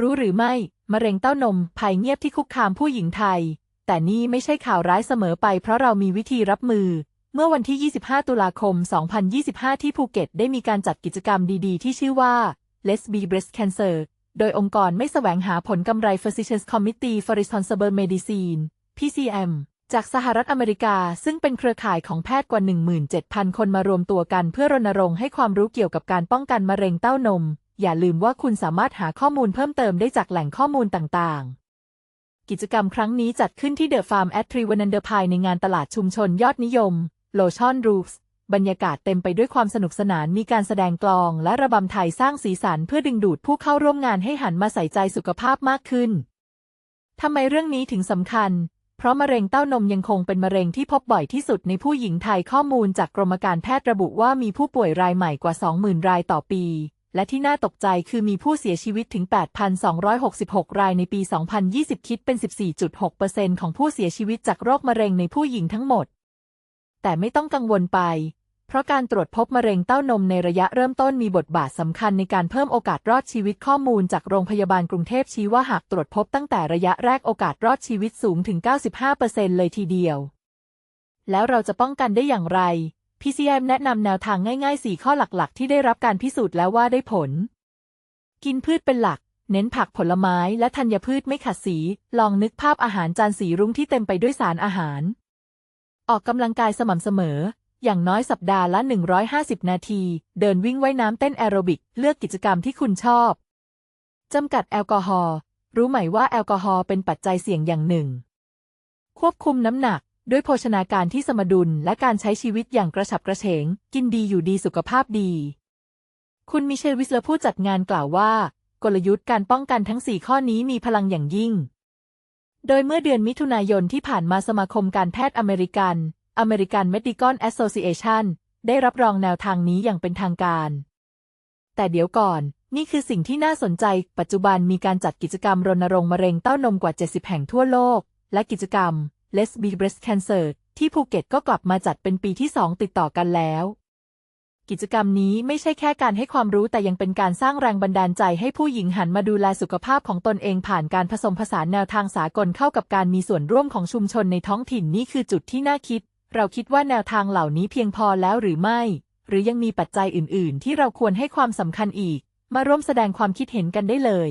รู้หรือไม่ มะเร็งเต้านมภัยเงียบที่คุกคามผู้หญิงไทย แต่นี่ไม่ใช่ข่าวร้ายเสมอไปเพราะเรามีวิธีรับมือ เมื่อวันที่ 25 ตุลาคม 2025 ที่ภูเก็ตได้มีการจัดกิจกรรมดีๆ ที่ชื่อว่า Let's Be Breast Cancer โดยองค์กรไม่แสวงหาผลกำไร Physicians Committee for Responsible Medicine PCM จากสหรัฐอเมริกา ซึ่งเป็นเครือข่ายของแพทย์กว่า 17,000 คนมารวมตัวกันเพื่อรณรงค์ให้ความรู้เกี่ยวกับการป้องกันมะเร็งเต้านม อย่าลืมว่าคุณสามารถหาข้อมูลเพิ่มเติมได้จากแหล่งข้อมูลต่างๆ กิจกรรมครั้งนี้จัดขึ้นที่เดอะฟาร์มแอทรีวันเดอร์พายในงานตลาดชุมชนยอดนิยมโลชอนรูฟส์บรรยากาศเต็มไปด้วยความสนุกสนานมีการแสดงกลองและระบำไทยสร้างสีสันเพื่อดึงดูดผู้เข้าร่วมงานให้หันมาใส่ใจสุขภาพมากขึ้น ทำไมเรื่องนี้ถึงสำคัญ เพราะมะเร็งเต้านมยังคงเป็นมะเร็งที่พบบ่อยที่สุดในผู้หญิงไทยข้อมูลจากกรมการแพทย์ระบุว่ามีผู้ป่วยรายใหม่กว่า 20,000 รายต่อปี และที่น่าตกใจคือมีผู้เสียชีวิตถึง 8,266 รายในปี 2020 คิดเป็น 14.6%ของผู้เสียชีวิตจากโรคมะเร็งในผู้หญิงทั้งหมด แต่ไม่ต้องกังวลไป เพราะการตรวจพบมะเร็งเต้านมในระยะเริ่มต้นมีบทบาทสำคัญในการเพิ่มโอกาสรอดชีวิตข้อมูลจากโรงพยาบาลกรุงเทพชี้ว่าหากตรวจพบตั้งแต่ระยะแรกโอกาสรอดชีวิตสูงถึง 95%เลยทีเดียว แล้วเราจะป้องกันได้อย่างไร PCM แนะนำแนวทางง่ายๆ 4 ข้อหลักๆ ที่ได้รับการพิสูจน์แล้วว่าได้ผล กินพืชเป็นหลัก เน้นผักผลไม้และธัญพืชไม่ขัดสี ลองนึกภาพอาหารจานสีรุ้งที่เต็มไปด้วยสารอาหาร ออกกำลังกายสม่ำเสมอ อย่างน้อยสัปดาห์ละ 150 นาที เดินวิ่งว่ายน้ำเต้นแอโรบิก เลือกกิจกรรมที่คุณชอบจำกัดแอลกอฮอล์ รู้ไหมว่าแอลกอฮอล์เป็นปัจจัยเสี่ยงอย่างหนึ่ง ควบคุมน้ำหนัก ด้วยโภชนาการที่สมดุลและการใช้ชีวิตอย่างกระฉับกระเฉง กินดีอยู่ดีสุขภาพดี คุณมิเชลวิสเลอร์ผู้จัดงานกล่าวว่า กลยุทธ์การป้องกันทั้ง 4 ข้อนี้มีพลังอย่างยิ่ง โดยเมื่อเดือนมิถุนายนที่ผ่านมาสมาคมการแพทย์อเมริกัน American Medical Association ได้รับรองแนวทางนี้อย่างเป็นทางการ แต่เดี๋ยวก่อน นี่คือสิ่งที่น่าสนใจ ปัจจุบันมีการจัดกิจกรรมรณรงค์มะเร็งเต้านมกว่า 70 แห่งทั่วโลก และกิจกรรม Let's Be Breast Cancer ที่ภูเก็ตก็กลับมาจัดเป็นปีที่ 2 ติดต่อกันแล้ว กิจกรรมนี้ไม่ใช่แค่การให้ความรู้แต่ยังเป็นการสร้างแรงบันดาลใจให้ผู้หญิงหันมาดูแลสุขภาพของตนเองผ่านการผสมผสานแนวทางสากลเข้ากับการมีส่วนร่วมของชุมชนในท้องถิ่นนี่คือจุดที่น่าคิด เราคิดว่าแนวทางเหล่านี้เพียงพอแล้วหรือไม่ หรือยังมีปัจจัยอื่น ๆ ที่เราควรให้ความสำคัญอีก มาร่วมแสดงความคิดเห็นกันได้เลย